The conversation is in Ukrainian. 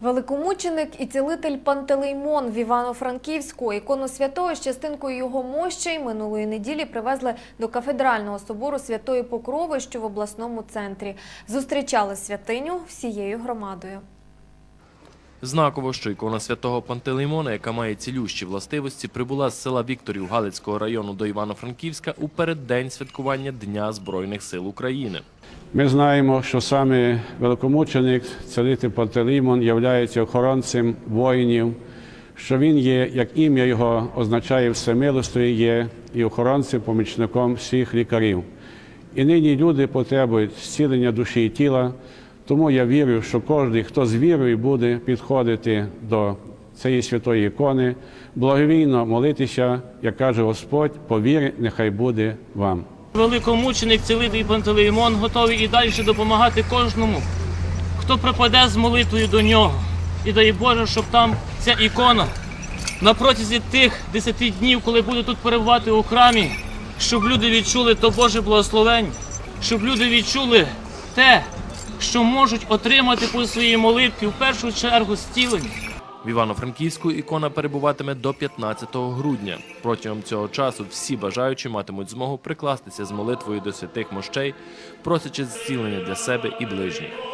Великомученик і цілитель Пантелеймон в Івано-Франківську. Ікону святого з частинкою його мощей минулої неділі привезли до кафедрального собору Святої Покрови, що в обласному центрі. Зустрічали святиню всією громадою. Знаково, що ікона святого Пантелеймона, яка має цілющі властивості, прибула з села Вікторів Галицького району до Івано-Франківська у переддень святкування Дня Збройних сил України. Ми знаємо, що саме великомученик, царитель Пантелеймон, являється охоронцем воїнів, що він є, як ім'я його означає всемилостою, є і охоронцем, помічником всіх лікарів. І нині люди потребують зцілення душі і тіла, тому я вірю, що кожен, хто з вірою буде підходити до цієї святої ікони, благовійно молитися, як каже Господь, по вірі нехай буде вам. Великомученик цілитель Пантелеймон готовий і далі допомагати кожному, хто припаде з молитвою до нього. І дай Боже, щоб там ця ікона на протязі тих 10 днів, коли буде тут перебувати у храмі, щоб люди відчули то Боже благословення, щоб люди відчули те, що можуть отримати по своїй молитві в першу чергу зцілення. В Івано-Франківську ікона перебуватиме до 15 грудня. Протягом цього часу всі бажаючі матимуть змогу прикластися з молитвою до святих мощей, просячи зцілення для себе і ближніх.